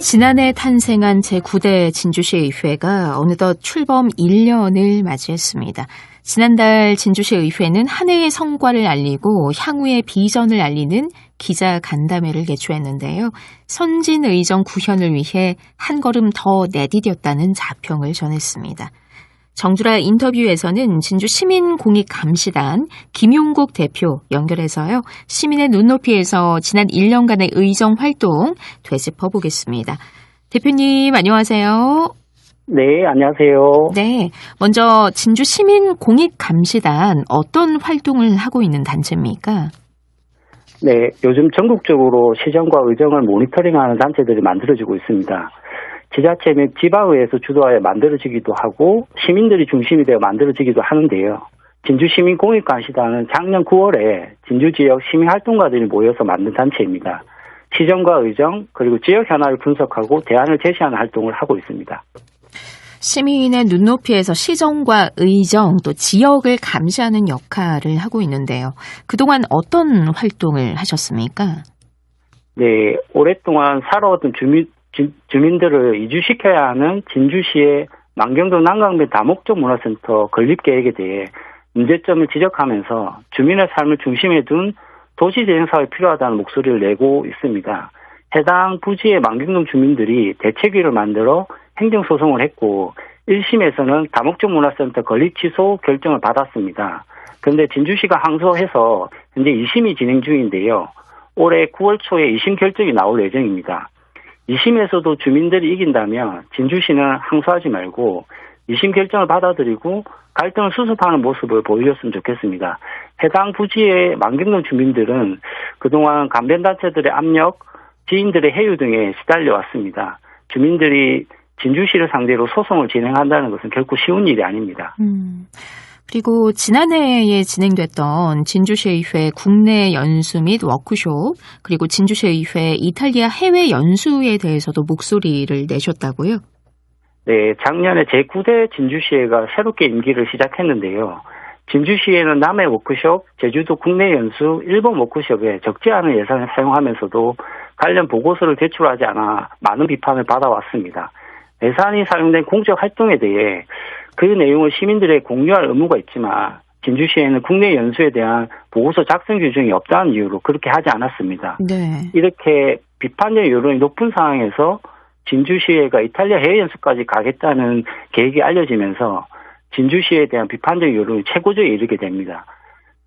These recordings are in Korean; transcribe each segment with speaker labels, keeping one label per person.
Speaker 1: 지난해 탄생한 제9대 진주시의회가 어느덧 출범 1년을 맞이했습니다. 지난달 진주시의회는 한 해의 성과를 알리고 향후의 비전을 알리는 기자 간담회를 개최했는데요. 선진 의정 구현을 위해 한 걸음 더 내디뎠다는 자평을 전했습니다. 정주라 인터뷰에서는 진주 시민공익감시단 김용국 대표 연결해서요. 시민의 눈높이에서 지난 1년간의 의정 활동 되짚어 보겠습니다. 대표님 안녕하세요.
Speaker 2: 네, 안녕하세요.
Speaker 1: 네. 먼저 진주 시민 공익 감시단 어떤 활동을 하고 있는 단체입니까?
Speaker 2: 네, 요즘 전국적으로 시정과 의정을 모니터링하는 단체들이 만들어지고 있습니다. 지자체 및 지방의회에서 주도하여 만들어지기도 하고 시민들이 중심이 되어 만들어지기도 하는데요. 진주시민공익관시단은 작년 9월에 진주 지역 시민활동가들이 모여서 만든 단체입니다. 시정과 의정 그리고 지역 현안을 분석하고 대안을 제시하는 활동을 하고 있습니다.
Speaker 1: 시민의 눈높이에서 시정과 의정 또 지역을 감시하는 역할을 하고 있는데요. 그동안 어떤 활동을 하셨습니까?
Speaker 2: 네, 오랫동안 살아왔던 주민, 주민들을 이주시켜야 하는 진주시의 만경도 난강변 다목적 문화센터 건립 계획에 대해 문제점을 지적하면서 주민의 삶을 중심에 둔 도시 재생 사업이 필요하다는 목소리를 내고 있습니다. 해당 부지의 만경동 주민들이 대책위를 만들어 행정소송을 했고 1심에서는 다목적 문화센터 건립 취소 결정을 받았습니다. 그런데 진주시가 항소해서 현재 2심이 진행 중인데요. 올해 9월 초에 2심 결정이 나올 예정입니다. 2심에서도 주민들이 이긴다면 진주시는 항소하지 말고 2심 결정을 받아들이고 갈등을 수습하는 모습을 보여줬으면 좋겠습니다. 해당 부지의 만경동 주민들은 그동안 간변단체들의 압력, 지인들의 해유 등에 시달려 왔습니다. 주민들이 진주시를 상대로 소송을 진행한다는 것은 결코 쉬운 일이 아닙니다. 음.
Speaker 1: 그리고 지난해에 진행됐던 진주시의회 국내 연수 및 워크숍 그리고 진주시의회 이탈리아 해외 연수에 대해서도 목소리를 내셨다고요?
Speaker 2: 네, 작년에 제9대 진주시회가 새롭게 임기를 시작했는데요. 진주시에는 남해 워크숍, 제주도 국내 연수, 일본 워크숍에 적지 않은 예산을 사용하면서도 관련 보고서를 제출하지 않아 많은 비판을 받아왔습니다. 예산이 사용된 공적 활동에 대해 그 내용을 시민들에게 공유할 의무가 있지만 진주시에는 국내 연수에 대한 보고서 작성 규정이 없다는 이유로 그렇게 하지 않았습니다. 네. 이렇게 비판적 여론이 높은 상황에서 진주시회가 이탈리아 해외 연수까지 가겠다는 계획이 알려지면서 진주시에 대한 비판적 여론이 최고조에 이르게 됩니다.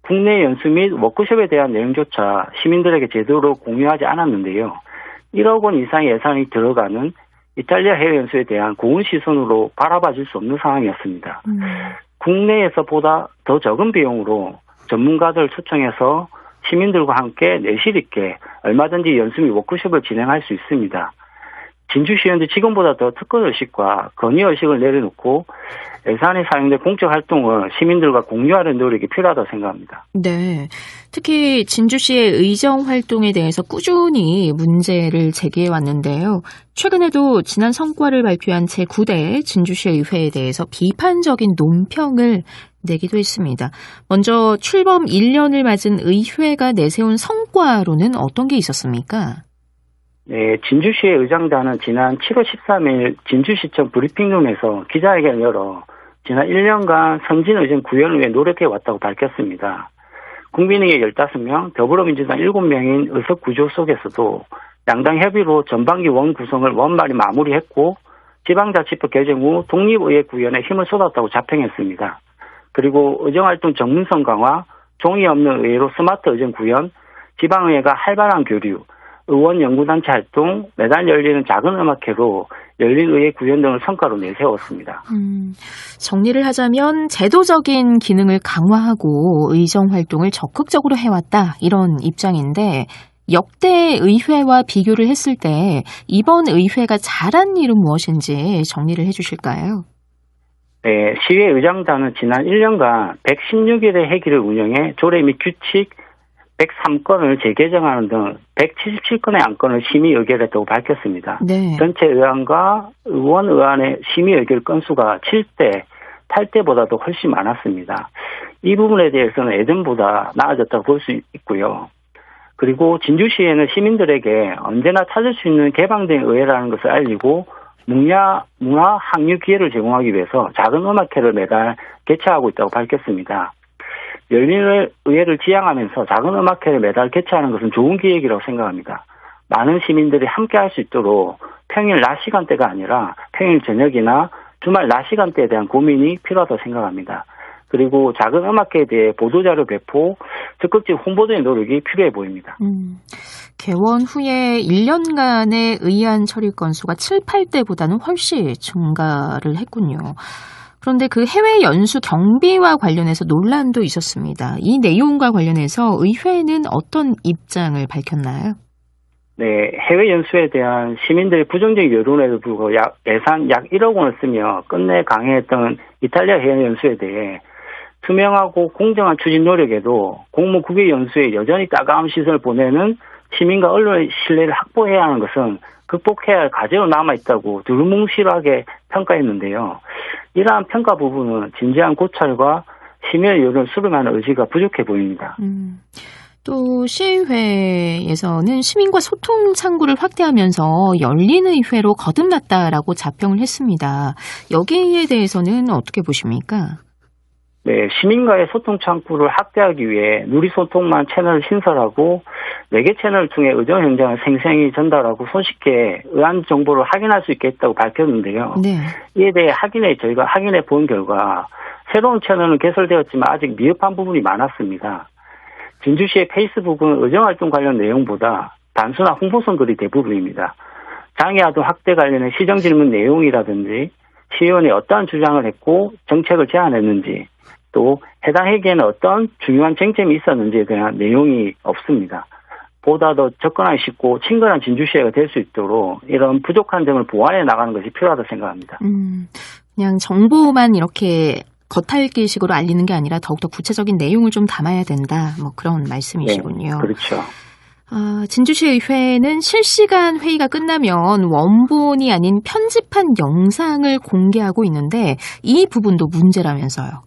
Speaker 2: 국내 연수 및 워크숍에 대한 내용조차 시민들에게 제대로 공유하지 않았는데요. 1억 원 이상의 예산이 들어가는 이탈리아 해외 연수에 대한 고운 시선으로 바라봐줄 수 없는 상황이었습니다. 음. 국내에서 보다 더 적은 비용으로 전문가들 초청해서 시민들과 함께 내실 있게 얼마든지 연수 및 워크숍을 진행할 수 있습니다. 진주시의원들 지금보다 더 특권 의식과 건의 의식을 내려놓고 예산이 사용된 공적 활동을 시민들과 공유하는 노력이 필요하다고 생각합니다.
Speaker 1: 네. 특히 진주시의 의정 활동에 대해서 꾸준히 문제를 제기해 왔는데요. 최근에도 지난 성과를 발표한 제9대 진주시의회에 대해서 비판적인 논평을 내기도 했습니다. 먼저 출범 1년을 맞은 의회가 내세운 성과로는 어떤 게 있었습니까?
Speaker 2: 네, 진주시의 의장단은 지난 7월 13일 진주시청 브리핑룸에서 기자회견을 열어 지난 1년간 선진의정 구현을 위해 노력해 왔다고 밝혔습니다. 국민의회 15명, 더불어민주당 7명인 의석 구조 속에서도 양당 협의로 전반기 원 구성을 원말이 마무리했고 지방자치법 개정 후 독립의회 구현에 힘을 쏟았다고 자평했습니다. 그리고 의정활동 전문성 강화, 종이 없는 의회로 스마트 의정 구현, 지방의회가 활발한 교류, 의원 연구단체 활동, 매달 열리는 작은 음악회로 열린의회 구현 등을 성과로 내세웠습니다. 음,
Speaker 1: 정리를 하자면 제도적인 기능을 강화하고 의정 활동을 적극적으로 해왔다 이런 입장인데 역대 의회와 비교를 했을 때 이번 의회가 잘한 일은 무엇인지 정리를 해주실까요?
Speaker 2: 네, 시회 의장단은 지난 1년간 116일의 회기를 운영해 조례 및 규칙, 103건을 재개정하는 등 177건의 안건을 심의 의결했다고 밝혔습니다. 네. 전체 의안과 의원 의안의 심의 의결 건수가 7대, 8대보다도 훨씬 많았습니다. 이 부분에 대해서는 예전보다 나아졌다고 볼 수 있고요. 그리고 진주시에는 시민들에게 언제나 찾을 수 있는 개방된 의회라는 것을 알리고 문화, 문화 항류 기회를 제공하기 위해서 작은 음악회를 매달 개최하고 있다고 밝혔습니다. 열린 의회를 지향하면서 작은 음악회를 매달 개최하는 것은 좋은 기획이라고 생각합니다. 많은 시민들이 함께 할 수 있도록 평일 낮 시간대가 아니라 평일 저녁이나 주말 낮 시간대에 대한 고민이 필요하다고 생각합니다. 그리고 작은 음악회에 대해 보도자료 배포, 적극적 홍보적인 노력이 필요해 보입니다.
Speaker 1: 음, 개원 후에 1년간의 의안 처리 건수가 7, 8대보다는 훨씬 증가를 했군요. 그런데 그 해외 연수 경비와 관련해서 논란도 있었습니다. 이 내용과 관련해서 의회는 어떤 입장을 밝혔나요?
Speaker 2: 네, 해외 연수에 대한 시민들의 부정적 여론에도 불구하고 약, 예산 약 1억 원을 쓰며 끝내 강행했던 이탈리아 해외 연수에 대해 투명하고 공정한 추진 노력에도 공무 국외 연수에 여전히 따가운 시선을 보내는 시민과 언론의 신뢰를 확보해야 하는 것은 극복해야 할 과제로 남아있다고 두루뭉실하게 평가했는데요. 이러한 평가 부분은 진지한 고찰과 시민의 여론을 수렴하는 의지가 부족해 보입니다. 음.
Speaker 1: 또 시의회에서는 시민과 소통 창구를 확대하면서 열린 의회로 거듭났다라고 자평을 했습니다. 여기에 대해서는 어떻게 보십니까?
Speaker 2: 네, 시민과의 소통 창구를 확대하기 위해 누리소통만 채널을 신설하고 4개 채널을 통해 의정 현장을 생생히 전달하고 손쉽게 의안 정보를 확인할 수 있게 했다고 밝혔는데요. 네. 이에 대해 확인해 저희가 확인해 본 결과 새로운 채널은 개설되었지만 아직 미흡한 부분이 많았습니다. 진주시의 페이스북은 의정활동 관련 내용보다 단순한 홍보성 글이 대부분입니다. 장애아동 학대 관련해 시정질문 내용이라든지 시의원이 어떠한 주장을 했고 정책을 제안했는지 또 해당 회계에는 어떤 중요한 쟁점이 있었는지에 대한 내용이 없습니다. 보다 더 접근하기 쉽고 친근한 진주시회가 될 수 있도록 이런 부족한 점을 보완해 나가는 것이 필요하다고 생각합니다. 음,
Speaker 1: 그냥 정보만 이렇게 겉핥기식으로 알리는 게 아니라 더욱더 구체적인 내용을 좀 담아야 된다. 뭐 그런 말씀이시군요. 네,
Speaker 2: 그렇죠.
Speaker 1: 어, 진주시 의회는 실시간 회의가 끝나면 원본이 아닌 편집한 영상을 공개하고 있는데 이 부분도 문제라면서요.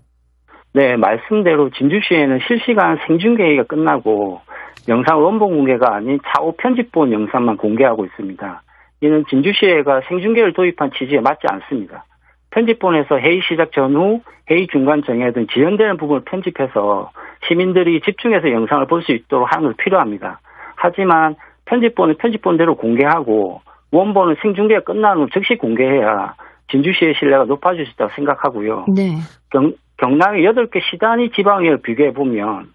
Speaker 2: 네, 말씀대로 진주시에는 실시간 생중계가 끝나고 영상 원본 공개가 아닌 차후 편집본 영상만 공개하고 있습니다. 이는 진주시회가 생중계를 도입한 취지에 맞지 않습니다. 편집본에서 회의 시작 전후, 회의 중간 정해 등 지연되는 부분을 편집해서 시민들이 집중해서 영상을 볼 수 있도록 하는 것이 필요합니다. 하지만 편집본은 편집본대로 공개하고 원본은 생중계가 끝난 후 즉시 공개해야 진주시의 신뢰가 높아질 수 있다고 생각하고요. 네. 경, 경남의 8개 시단위 지방을 비교해 보면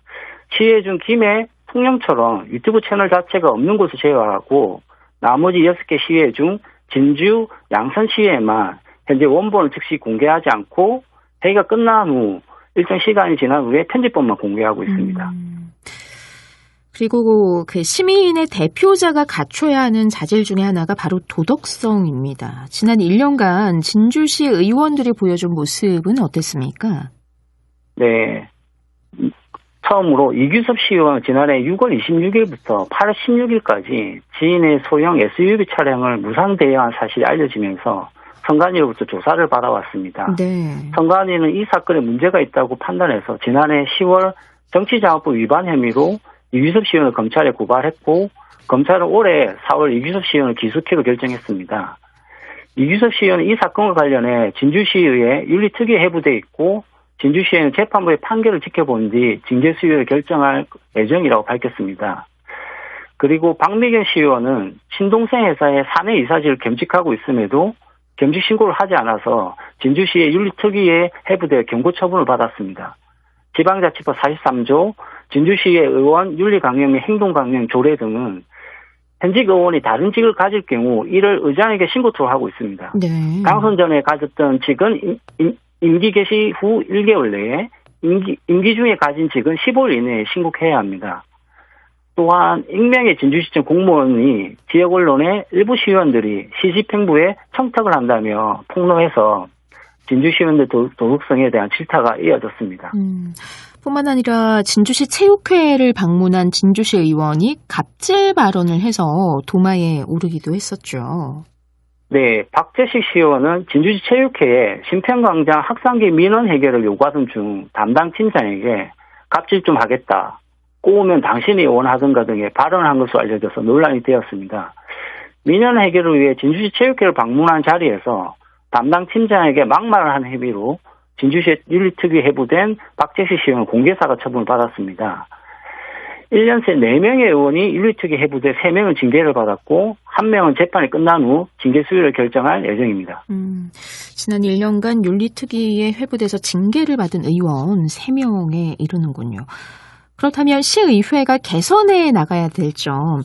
Speaker 2: 시해 중 김해, 통영처럼 유튜브 채널 자체가 없는 곳을 제외하고 나머지 6개 시해 중 진주, 양산 시에만 현재 원본을 즉시 공개하지 않고 회의가 끝난 후 일정 시간이 지난 후에 편집본만 공개하고 있습니다. 음.
Speaker 1: 그리고 그 시민의 대표자가 갖춰야 하는 자질 중에 하나가 바로 도덕성입니다. 지난 1년간 진주시 의원들이 보여준 모습은 어땠습니까?
Speaker 2: 네. 처음으로 이규섭 시의원 지난해 6월 26일부터 8월 16일까지 지인의 소형 SUV 차량을 무상 대여한 사실이 알려지면서 선관위로부터 조사를 받아왔습니다. 네. 선관위는 이 사건에 문제가 있다고 판단해서 지난해 10월 정치자금법 위반 혐의로 이규섭 시의원을 검찰에 고발했고 검찰은 올해 4월 이규섭 시의원을 기소키로 결정했습니다. 이규섭 시의원은 이 사건과 관련해 진주시의회 윤리특위에 해부돼 있고 진주시에는 재판부의 판결을 지켜본 뒤 징계 수위를 결정할 예정이라고 밝혔습니다. 그리고 박미경 시의원은 친동생 회사의 사내 이사직을 겸직하고 있음에도 겸직 신고를 하지 않아서 진주시의 윤리특위에 해부되어 경고 처분을 받았습니다. 지방자치법 43조, 진주시의 의원 윤리강령 및 행동강령 조례 등은 현직 의원이 다른 직을 가질 경우 이를 의장에게 신고 토하고 있습니다. 네. 당선 전에 가졌던 직은 임기 개시 후 1개월 내에 임기, 임기 중에 가진 직은 15일 이내에 신고해야 합니다. 또한 익명의 진주시청 공무원이 지역 언론의 일부 시의원들이 시집행부에 청탁을 한다며 폭로해서 진주시의원들 도덕성에 대한 질타가 이어졌습니다. 음,
Speaker 1: 뿐만 아니라 진주시 체육회를 방문한 진주시 의원이 갑질 발언을 해서 도마에 오르기도 했었죠.
Speaker 2: 네, 박재식 시의원은 진주시 체육회에 심평광장 학상기 민원 해결을 요구하던 중 담당 팀장에게 갑질 좀 하겠다. 꼬우면 당신이 원하던가 등의 발언을 한 것으로 알려져서 논란이 되었습니다. 민원 해결을 위해 진주시 체육회를 방문한 자리에서 담당 팀장에게 막말을 한 행위로 진주시 윤리특위 해부된 박재시 시의원 공개사과 처분을 받았습니다. 1년 새 4명의 의원이 윤리특위 해부돼 3명은 징계를 받았고 1명은 재판이 끝난 후 징계 수위를 결정할 예정입니다.
Speaker 1: 음, 지난 1년간 윤리특위에 회부돼서 징계를 받은 의원 3명에 이르는군요. 그렇다면 시의회가 개선해 나가야 될 점,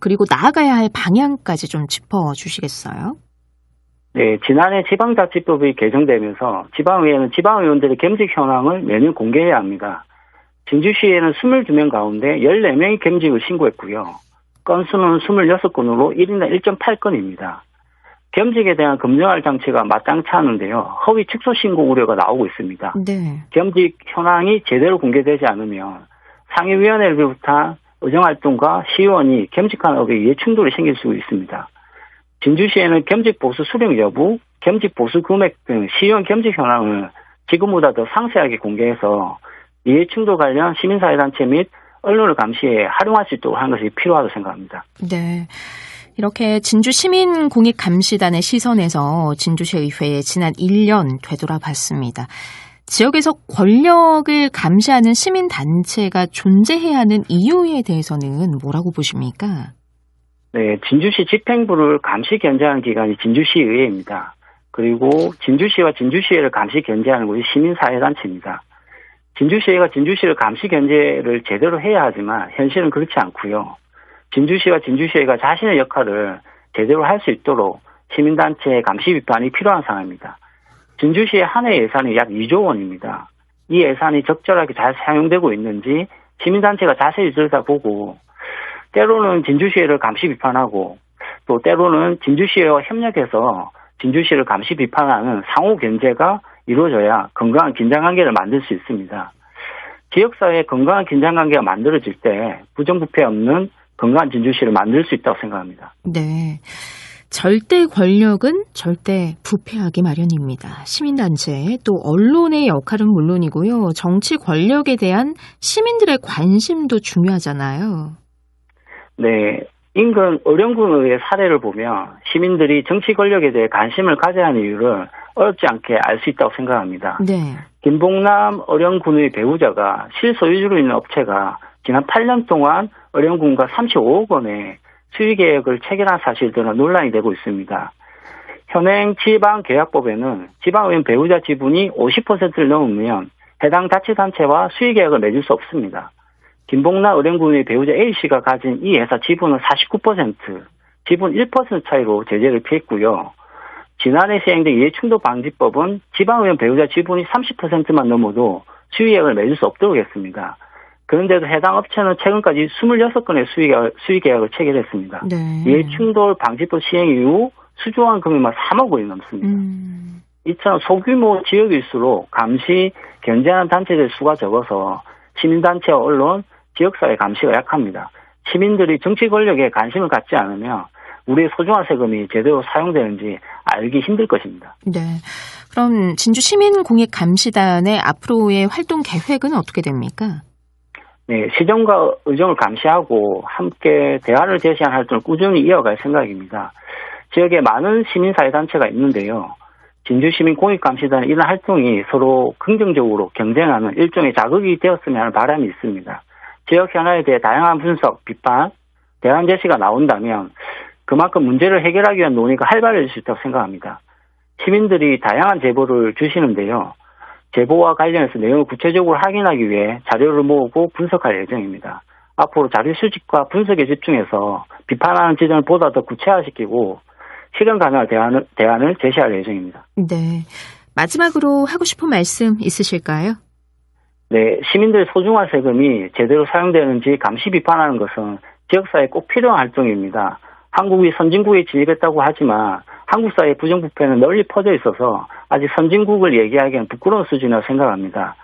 Speaker 1: 그리고 나아가야 할 방향까지 좀 짚어 주시겠어요?
Speaker 2: 네, 지난해 지방자치법이 개정되면서 지방의회는 지방의원들의 겸직 현황을 매년 공개해야 합니다. 진주시에는 22명 가운데 14명이 겸직을 신고했고요. 건수는 26건으로 1인당 1.8건입니다. 겸직에 대한 검증할 장치가 마땅치 않은데요. 허위 축소 신고 우려가 나오고 있습니다.
Speaker 1: 네.
Speaker 2: 겸직 현황이 제대로 공개되지 않으면 상임위원회를 비롯한 의정활동과 시의원이 겸직한 업에 이해 충돌이 생길 수 있습니다. 진주시에는 겸직 보수 수령 여부, 겸직 보수 금액 등 시의원 겸직 현황을 지금보다 더 상세하게 공개해서 이해 충돌 관련 시민사회단체 및 언론을 감시해 활용할 수 있도록 하는 것이 필요하다고 생각합니다.
Speaker 1: 네. 이렇게 진주 시민 공익 감시단의 시선에서 진주시의회에 지난 1년 되돌아봤습니다. 지역에서 권력을 감시하는 시민 단체가 존재해야 하는 이유에 대해서는 뭐라고 보십니까?
Speaker 2: 네, 진주시 집행부를 감시 견제하는 기관이 진주시의회입니다. 그리고 진주시와 진주시의회를 감시 견제하는 곳이 시민사회단체입니다. 진주시가 진주시를 감시 견제를 제대로 해야 하지만 현실은 그렇지 않고요. 진주시와 진주시가 자신의 역할을 제대로 할 수 있도록 시민단체의 감시 비판이 필요한 상황입니다. 진주시의 한 해 예산이 약 2조 원입니다. 이 예산이 적절하게 잘 사용되고 있는지 시민단체가 자세히 들여다보고 때로는 진주시를 감시 비판하고 또 때로는 진주시와 협력해서 진주시를 감시 비판하는 상호 견제가 이루어져야 건강한 긴장관계를 만들 수 있습니다. 지역사회에 건강한 긴장관계가 만들어질 때 부정부패 없는 건강한 진주시를 만들 수 있다고 생각합니다.
Speaker 1: 네. 절대 권력은 절대 부패하기 마련입니다. 시민단체 또 언론의 역할은 물론이고요. 정치 권력에 대한 시민들의 관심도 중요하잖아요.
Speaker 2: 네. 인근 어령군의 사례를 보면 시민들이 정치 권력에 대해 관심을 가져야 하는 이유를 어렵지 않게 알 수 있다고 생각합니다.
Speaker 1: 네.
Speaker 2: 김봉남 어령군의 배우자가 실소유주로 있는 업체가 지난 8년 동안 어령군과 35억 원의 수익계획을 체결한 사실 등은 논란이 되고 있습니다. 현행 지방계약법에는 지방의원 배우자 지분이 50%를 넘으면 해당 자치단체와 수익계획을 맺을 수 없습니다. 김봉남 의령군의 배우자 A씨가 가진 이 회사 지분은 49%, 지분 1% 차이로 제재를 피했고요. 지난해 시행된 이해충돌 방지법은 지방의원 배우자 지분이 30%만 넘어도 수익계획을 맺을 수 없도록 했습니다. 그런데도 해당 업체는 최근까지 26건의 수익계약, 수익계약을 체결했습니다.
Speaker 1: 네.
Speaker 2: 이해충돌 방지법 시행 이후 수조한 금액만 3억 원이 넘습니다.
Speaker 1: 음.
Speaker 2: 이처럼 소규모 지역일수록 감시 견제하는 단체들 수가 적어서 시민단체와 언론, 지역사회 감시가 약합니다. 시민들이 정치 권력에 관심을 갖지 않으면 우리의 소중한 세금이 제대로 사용되는지 알기 힘들 것입니다.
Speaker 1: 네. 그럼 진주 시민공익감시단의 앞으로의 활동 계획은 어떻게 됩니까?
Speaker 2: 네, 시정과 의정을 감시하고 함께 대안을 제시한 활동을 꾸준히 이어갈 생각입니다. 지역에 많은 시민사회단체가 있는데요. 진주시민공익감시단의 이런 활동이 서로 긍정적으로 경쟁하는 일종의 자극이 되었으면 하는 바람이 있습니다. 지역 현안에 대해 다양한 분석, 비판, 대안 제시가 나온다면 그만큼 문제를 해결하기 위한 논의가 활발해질 수 있다고 생각합니다. 시민들이 다양한 제보를 주시는데요. 제보와 관련해서 내용을 구체적으로 확인하기 위해 자료를 모으고 분석할 예정입니다. 앞으로 자료 수집과 분석에 집중해서 비판하는 지점을 보다 더 구체화시키고 실현 가능한 대안을, 대안을 제시할 예정입니다.
Speaker 1: 네. 마지막으로 하고 싶은 말씀 있으실까요?
Speaker 2: 네, 시민들의 소중한 세금이 제대로 사용되는지 감시 비판하는 것은 지역사회에 꼭 필요한 활동입니다. 한국이 선진국에 진입했다고 하지만 한국 사회 부정부패는 널리 퍼져 있어서 아직 선진국을 얘기하기엔 부끄러운 수준이라고 생각합니다.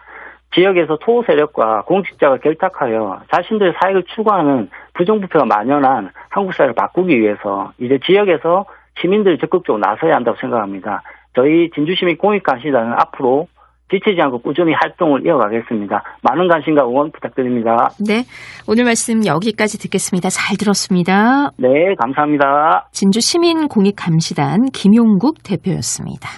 Speaker 2: 지역에서 토호 세력과 공직자가 결탁하여 자신들의 사익을 추구하는 부정부패가 만연한 한국 사회를 바꾸기 위해서 이제 지역에서 시민들이 적극적으로 나서야 한다고 생각합니다. 저희 진주시민 공익감시단은 앞으로 지치지 않고 꾸준히 활동을 이어가겠습니다. 많은 관심과 응원 부탁드립니다.
Speaker 1: 네. 오늘 말씀 여기까지 듣겠습니다. 잘 들었습니다.
Speaker 2: 네, 감사합니다.
Speaker 1: 진주 시민공익감시단 김용국 대표였습니다.